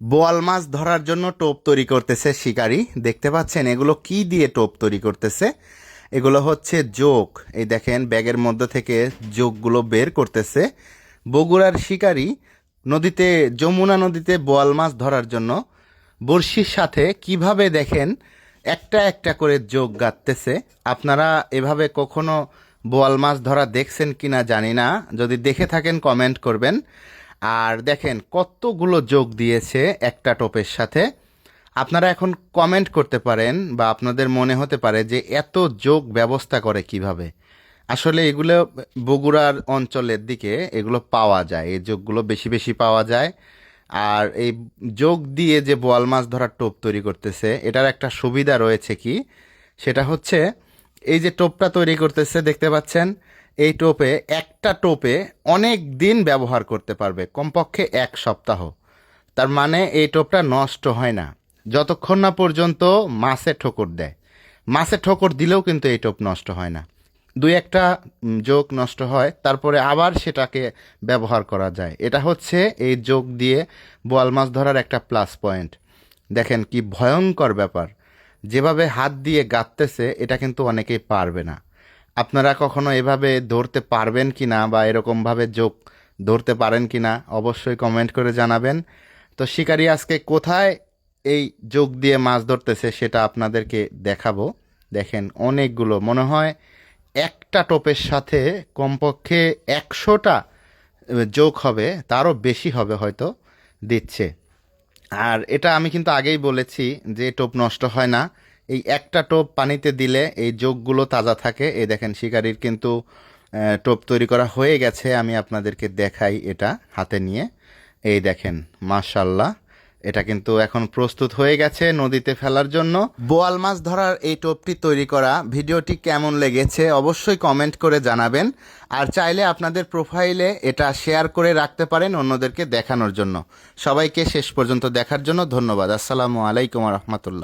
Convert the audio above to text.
বোয়াল মাছ ধরার জন্য টোপ তৈরি করতেছে শিকারি। দেখতে পাচ্ছেন, এগুলো কি দিয়ে টোপ তৈরি করতেছে? এগুলো হচ্ছে যোগ এই দেখেন, ব্যাগের মধ্যে থেকে যোগগুলো বের করতেছে। বগুড়ার শিকারি নদীতে, যমুনা নদীতে বোয়াল মাছ ধরার জন্য বড়শির সাথে কীভাবে দেখেন, একটা একটা করে যোগ গাঁথতেছে। আপনারা এভাবে কখনো বোয়াল মাছ ধরা দেখছেন কিনা জানি না। যদি দেখে থাকেন, কমেন্ট করবেন। আর দেখেন কতগুলো যোগ দিয়েছে একটা টোপের সাথে। আপনারা এখন কমেন্ট করতে পারেন বা আপনাদের মনে হতে পারে যে এত যোগ ব্যবস্থা করে কীভাবে। আসলে এগুলো বগুড়ার অঞ্চলের দিকে এগুলো পাওয়া যায়, এই যোগগুলো বেশি বেশি পাওয়া যায়। আর এই যোগ দিয়ে যে বোয়াল মাছ ধরার টোপ তৈরি করতেছে, এটার একটা সুবিধা রয়েছে কি? সেটা হচ্ছে এই যে টোপটা তৈরি করতেছে, দেখতে পাচ্ছেন এই টোপে, একটা টোপে অনেক দিন ব্যবহার করতে পারবে, কমপক্ষে এক সপ্তাহ। তার মানে এই টোপটা নষ্ট হয় না। যতক্ষণ না পর্যন্ত মাছে ঠোকর দেয়। মাছে ঠোকর দিলেও কিন্তু এই টোপ নষ্ট হয় না। দুই একটা যোগ নষ্ট হয়, তারপরে আবার সেটাকে ব্যবহার করা যায়। এটা হচ্ছে এই যোগ দিয়ে বোয়াল মাছ ধরার একটা প্লাস পয়েন্ট। দেখেন কি ভয়ঙ্কর ব্যাপার। যেভাবে হাত দিয়ে গাঁথতেছে, এটা কিন্তু অনেকেই পারবে না। আপনারা কখনো এভাবে ধরতে পারবেন কি না বা এরকমভাবে যোগ ধরতে পারেন কি না অবশ্যই কমেন্ট করে জানাবেন। তো শিকারি আজকে কোথায় এই যোগ দিয়ে মাছ ধরতেছে সেটা আপনাদেরকে দেখাবো। দেখেন অনেকগুলো, মনে হয় একটা টোপের সাথে কমপক্ষে একশোটা যোগ হবে, তারও বেশি হবে হয়তো দিচ্ছে। আর এটা আমি কিন্তু আগেই বলেছি যে টোপ নষ্ট হয় না। এই একটা টোপ পানিতে দিলে এই যোগগুলো তাজা থাকে। এই দেখেন শিকারির কিন্তু টোপ তৈরি করা হয়ে গেছে। আমি আপনাদেরকে দেখাই এটা হাতে নিয়ে। এই দেখেন মাশাল্লাহ এটা কিন্তু এখন প্রস্তুত হয়ে গেছে নদীতে ফেলার জন্য। বোয়াল মাছ ধরার এই টোপটি তৈরি করা, ভিডিওটি কেমন লেগেছে অবশ্যই কমেন্ট করে জানাবেন। আর চাইলে আপনাদের প্রোফাইলে এটা শেয়ার করে রাখতে পারেন অন্যদেরকে দেখানোর জন্য। সবাইকে শেষ পর্যন্ত দেখার জন্য ধন্যবাদ। আসসালামু আলাইকুম রহমতুল্লাহ।